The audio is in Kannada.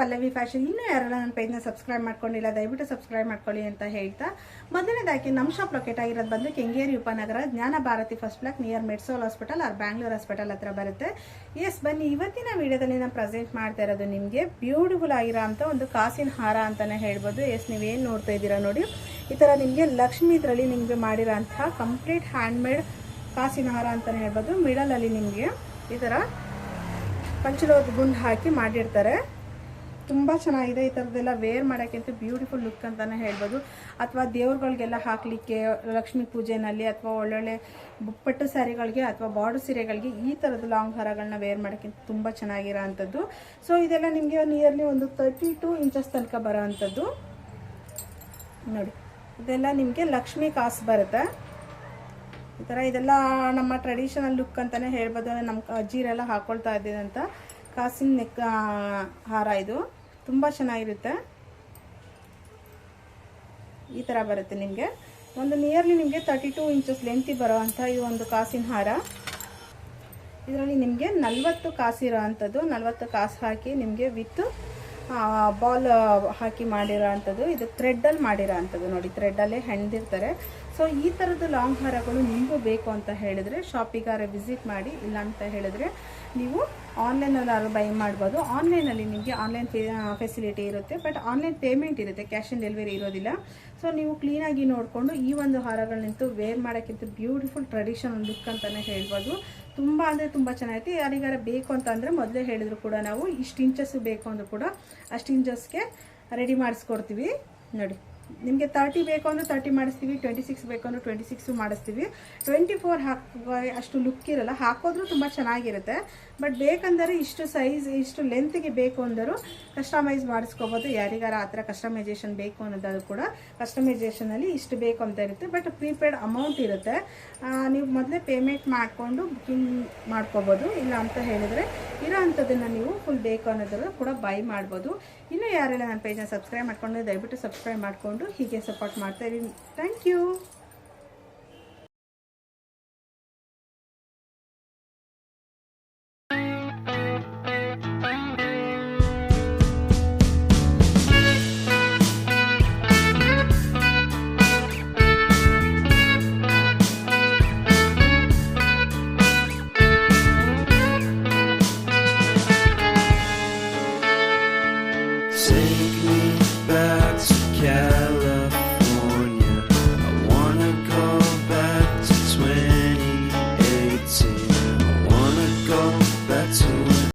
ಪಲ್ಲವಿ ಫ್ಯಾಷನ್. ಇನ್ನೂ ಯಾರೆಲ್ಲ ನನ್ನ ಪೇಜ್ನ ಸಬ್ಸ್ಕ್ರೈಬ್ ಮಾಡ್ಕೊಂಡಿಲ್ಲ, ದಯವಿಟ್ಟು ಸಬ್ಸ್ಕ್ರೈಬ್ ಮಾಡ್ಕೊಳ್ಳಿ ಅಂತ ಹೇಳ್ತಾ. ಮೊದಲನೇದಾಗಿ ನಮ್ಮ ಶಾಪ್ ಲೊಕೇಟ್ ಆಗಿರೋದು ಬಂದು Kengeri Upanagara Jnana Bharathi first block near Medsol hospital R Bangalore hospital ಹತ್ರ ಬರುತ್ತೆ. ಎಸ್ ಬನ್ನಿ, ಇವತ್ತಿನ ವಿಡಿಯೋದಲ್ಲಿ ನಾನು ಪ್ರೆಸೆಂಟ್ ಮಾಡ್ತಾ ಇರೋದು ನಿಮಗೆ ಬ್ಯೂಟಿಫುಲ್ ಆಗಿರೋ ಅಂತ ಒಂದು ಕಾಸಿನ ಹಾರ ಅಂತಲೇ ಹೇಳ್ಬೋದು. ಎಸ್ ನೀವೇನು ನೋಡ್ತಾ ಇದ್ದೀರಾ ನೋಡಿ. ಈ ಥರ ನಿಮಗೆ ಲಕ್ಷ್ಮೀ ಇದರಲ್ಲಿ ನಿಮಗೆ ಮಾಡಿರೋ ಅಂತಹ ಕಂಪ್ಲೀಟ್ ಹ್ಯಾಂಡ್ಮೇಡ್ ಕಾಸಿನ ಹಾರ ಅಂತಲೇ ಹೇಳ್ಬೋದು. ಮಿಡಲಲ್ಲಿ ನಿಮಗೆ ಈ ಥರ ಪಂಚಲೋದ ಗುಂಡು ಹಾಕಿ ಮಾಡಿರ್ತಾರೆ. ತುಂಬ ಚೆನ್ನಾಗಿದೆ ಈ ಥರದ್ದೆಲ್ಲ ವೇರ್ ಮಾಡೋಕ್ಕಿಂತ ಬ್ಯೂಟಿಫುಲ್ ಲುಕ್ ಅಂತಲೇ ಹೇಳ್ಬೋದು. ಅಥವಾ ದೇವ್ರುಗಳಿಗೆಲ್ಲ ಹಾಕಲಿಕ್ಕೆ, ಲಕ್ಷ್ಮೀ ಪೂಜೆನಲ್ಲಿ ಅಥವಾ ಒಳ್ಳೊಳ್ಳೆ ಬುಪ್ಪಟ್ಟು ಪಟ್ಟು ಸ್ಯಾರಿಗಳಿಗೆ ಅಥವಾ ಬಾರ್ಡರ್ ಸೀರೆಗಳಿಗೆ ಈ ಥರದ ಲಾಂಗ್ ಹಾರಗಳನ್ನ ವೇರ್ ಮಾಡೋಕ್ಕಿಂತ ತುಂಬ ಚೆನ್ನಾಗಿರೋ ಅಂಥದ್ದು ಸೊ ಇದೆಲ್ಲ ನಿಮಗೆ ನಿಯರ್ಲಿ ಒಂದು ತರ್ಟಿ ಟು ಇಂಚಸ್ ತನಕ ಬರೋ ಅಂಥದ್ದು ನೋಡಿ, ಇದೆಲ್ಲ ನಿಮಗೆ ಲಕ್ಷ್ಮಿ ಕಾಸು ಬರುತ್ತೆ. ಈ ಥರ ಇದೆಲ್ಲ ನಮ್ಮ ಟ್ರೆಡಿಷನಲ್ ಲುಕ್ ಅಂತಲೇ ಹೇಳ್ಬೋದು. ನಮ್ಮ ಅಜ್ಜಿರೆಲ್ಲ ಹಾಕೊಳ್ತಾ ಇದ್ದಿದಂಥ ಕಾಸಿನ ನೆಕ್ ಹಾರ ಇದು. ತುಂಬ ಚೆನ್ನಾಗಿರುತ್ತೆ. ಈ ಥರ ಬರುತ್ತೆ ನಿಮಗೆ. ಒಂದು ನಿಯರ್ಲಿ ನಿಮಗೆ ತರ್ಟಿ ಟೂ ಇಂಚಸ್ ಲೆಂತಿ ಬರುವಂಥ ಈ ಒಂದು ಕಾಸಿನ ಹಾರ. ಇದರಲ್ಲಿ ನಿಮಗೆ ನಲ್ವತ್ತು ಕಾಸಿರೋ ಅಂಥದ್ದು ನಲ್ವತ್ತು ಕಾಸು ಹಾಕಿ ನಿಮಗೆ ವಿತ್ ಬಾಲ್ ಹಾಕಿ ಮಾಡಿರೋ ಅಂಥದ್ದು, ಇದು ಥ್ರೆಡ್ಡಲ್ಲಿ ಮಾಡಿರೋ ಅಂಥದ್ದು ನೋಡಿ ಥ್ರೆಡ್ಡಲ್ಲೇ ಹೆಣ್ದಿರ್ತಾರೆ. ಸೊ ಈ ಥರದ್ದು ಲಾಂಗ್ ಹಾರಗಳು ನಿಮಗೂ ಬೇಕು ಅಂತ ಹೇಳಿದರೆ ಶಾಪಿಗಾರ ವಿಸಿಟ್ ಮಾಡಿ ಇಲ್ಲ ಅಂತ ಹೇಳಿದ್ರೆ, ನೀವು ಆನ್ಲೈನಲ್ಲಿ ಬೈ ಮಾಡ್ಬೋದು. ಆನ್ಲೈನಲ್ಲಿ ನಿಮಗೆ ಆನ್ಲೈನ್ ಫೆಸಿಲಿಟಿ ಇರುತ್ತೆ ಬಟ್ ಆನ್ಲೈನ್ ಪೇಮೆಂಟ್ ಇರುತ್ತೆ ಕ್ಯಾಶ್ ಆನ್ ಡೆಲಿವರಿ ಇರೋದಿಲ್ಲ. ಸೊ ನೀವು ಕ್ಲೀನಾಗಿ ನೋಡಿಕೊಂಡು, ಈ ಒಂದು ಹಾರಗಳನ್ನಂತೂ ವೇರ್ ಮಾಡೋಕ್ಕಿಂತ ಬ್ಯೂಟಿಫುಲ್ ಟ್ರೆಡಿಷನಲ್ ಲುಕ್ ಅಂತಲೇ ಹೇಳ್ಬೋದು. ತುಂಬ ಅಂದರೆ ತುಂಬ ಚೆನ್ನಾಗಿತ್ತು ಯಾರಿಗಾರ ಬೇಕು ಅಂತ ಅಂದರೆ ಮೊದಲೇ ಹೇಳಿದ್ರು ಕೂಡ ನಾವು, ಇಷ್ಟು ಇಂಚಸ್ಸು ಬೇಕು ಅಂದರೂ ಕೂಡ ಅಷ್ಟು ಇಂಚಸ್ಗೆ ರೆಡಿ ಮಾಡಿಸ್ಕೊಡ್ತೀವಿ. ನೋಡಿ, ನಿಮಗೆ ತರ್ಟಿ ಬೇಕು ಅಂದರೆ ತರ್ಟಿ ಮಾಡಿಸ್ತೀವಿ ಟ್ವೆಂಟಿ ಸಿಕ್ಸ್ ಬೇಕು ಅಂದರೆ ಟ್ವೆಂಟಿ ಸಿಕ್ಸು ಮಾಡಿಸ್ತೀವಿ. ಟ್ವೆಂಟಿ ಫೋರ್ ಹಾಕುವ ಅಷ್ಟು ಲುಕ್ ಇರಲ್ಲ, ಹಾಕೋದ್ರೂ ತುಂಬ ಚೆನ್ನಾಗಿರುತ್ತೆ. ಬಟ್ ಬೇಕಂದರೆ ಇಷ್ಟು ಸೈಜ್ ಇಷ್ಟು ಲೆಂತ್ಗೆ ಬೇಕು ಅಂದರೂ ಕಸ್ಟಮೈಸ್ ಮಾಡಿಸ್ಕೋಬೋದು. ಯಾರಿಗಾರ ಆ ಥರ ಕಸ್ಟಮೈಸೇಷನ್ ಬೇಕು ಅನ್ನೋದಾದ್ರು ಕೂಡ ಕಸ್ಟಮೈಸೇಷನಲ್ಲಿ ಇಷ್ಟು ಬೇಕು ಅಂತ ಇರುತ್ತೆ. ಬಟ್ ಪ್ರೀಪೇಯ್ಡ್ ಅಮೌಂಟ್ ಇರುತ್ತೆ. ನೀವು ಮೊದಲೇ ಪೇಮೆಂಟ್ ಮಾಡಿಕೊಂಡು ಬುಕ್ಕಿಂಗ್ ಮಾಡ್ಕೋಬೋದು. ಇಲ್ಲ ಅಂತ ಹೇಳಿದರೆ ಇರೋ ಅಂಥದ್ದನ್ನು ನೀವು ಫುಲ್ ಬೇಕು ಅನ್ನೋದ್ರಲ್ಲ ಕೂಡ ಬೈ ಮಾಡ್ಬೋದು. ಇನ್ನೂ ಯಾರೆಲ್ಲ ನನ್ನ ಪೇಜ್ನ ಸಬ್ಸ್ಕ್ರೈಬ್ ಮಾಡ್ಕೊಂಡು ದಯವಿಟ್ಟು ಸಬ್ಸ್ಕ್ರೈಬ್ ಮಾಡಿಕೊಂಡು ಹೀಗೆ ಸಪೋರ್ಟ್ ಮಾಡ್ತಾ ಇದ್ದೀನಿ ಥ್ಯಾಂಕ್ ಯು back